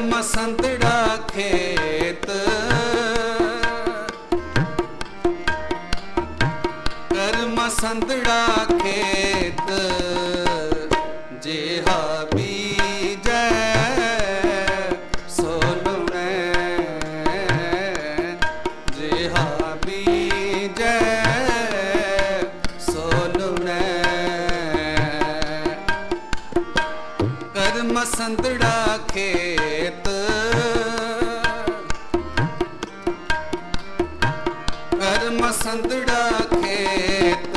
ਮਸੰਤੜਾ ਖੇਤ। ਕਰਮ ਸੰਤੜਾ ਖੇਤ। ਖੇਤ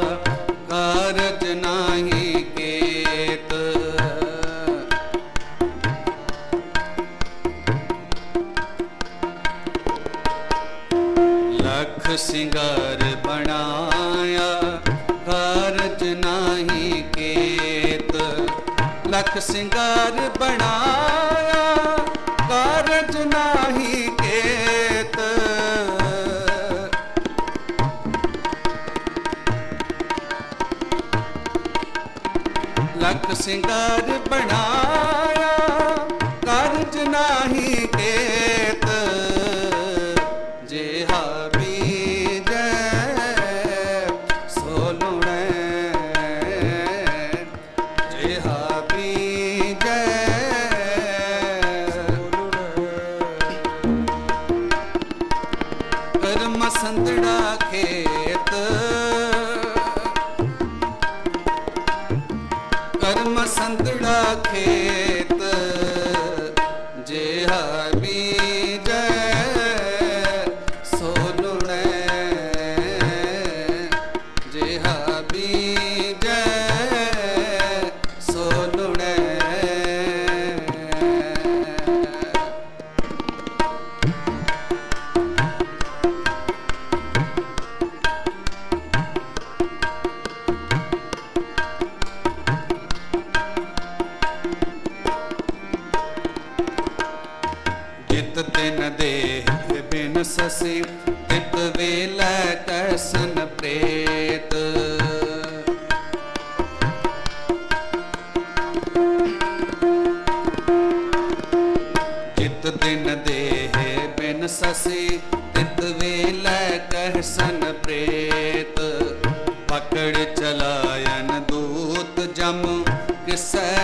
ਲਖ ਸਿੰਗਾਰ ਬਣਾਇਆ। ਕਾਰਜ ਨਾਹੀ ਕੇਤ। ਲਖ ਸਿੰਗਾਰ ਬਣਾਇਆ। ਕਾਰਜ ਨਾਹੀ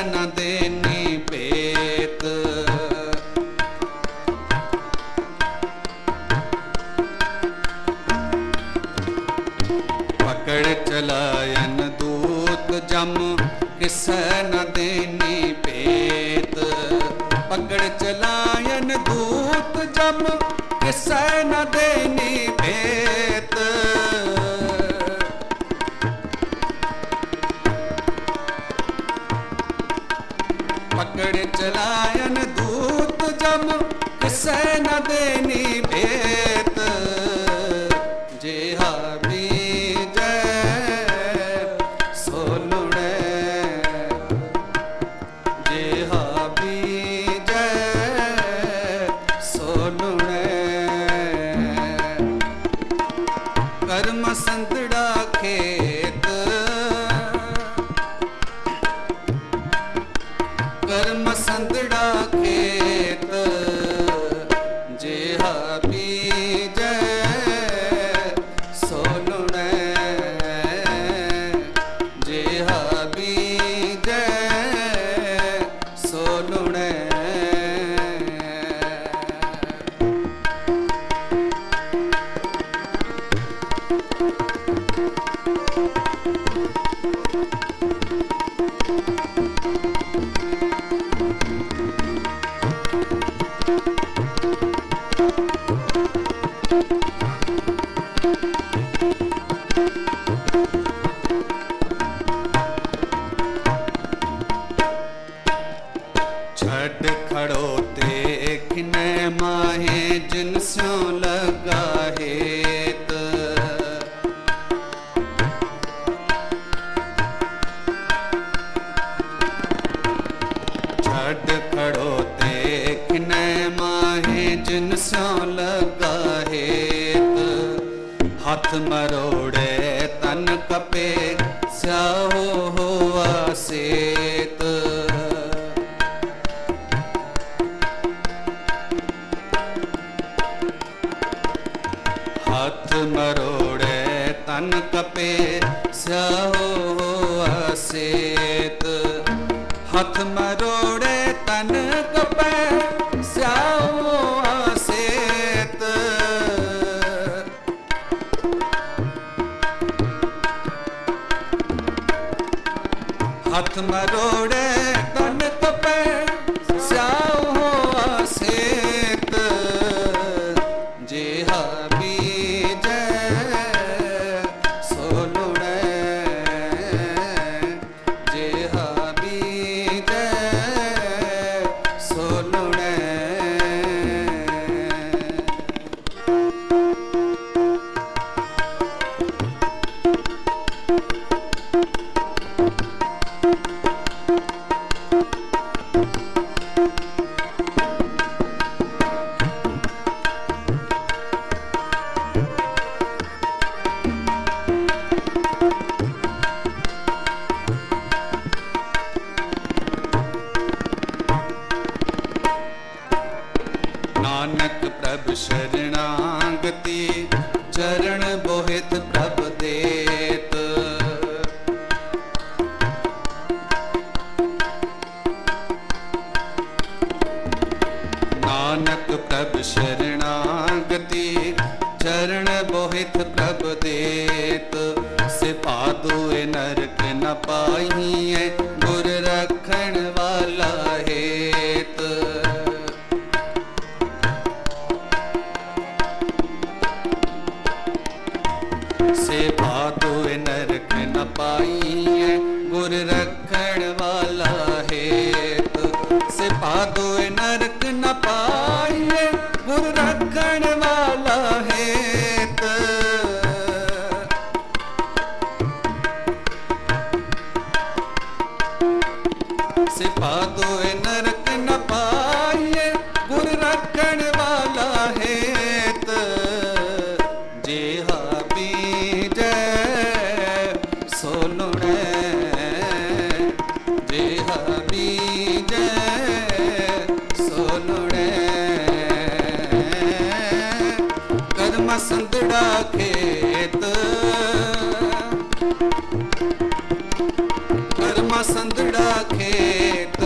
ਨ ਦੇਨੀ ਭੇਤ। ਪਕੜ ਚਲਾਇਨ ਦੂਤ ਜਮ, ਕਿਸੈ ਨ ਦੇਨੀ ਭੇਤ। ਪਕੜ ਚਲਾਇਨ ਦੂਤ ਜਮ, ਕਿਸੈ ਨ ਦੇਨੀ ਬੰਦੜਾ ਕੇ माहे जिन स्यो लगा हेत छड खड़ो देखन माहे जिन स्यो लगा हेत हाथ मरोड़ ਕਪੇ ਅਸੇਤ। ਹੱਥ ਮਰੋੜੇ ਤਨ ਕਪੇ ਸਿਆਹੋ ਅਸੇਤ। ਹੱਥ ਮਰੋੜੇ ਤਨ ਕਪੈ சொல்லுட. नरक न पाहिए गुर रखण वाला हेत। से बात नरक न पाई है, गुर रखण वाला हेत। से बात न ਕਰਮ ਖੇਤ। ਕਰਮ ਸੰਦੜਾ ਖੇਤ।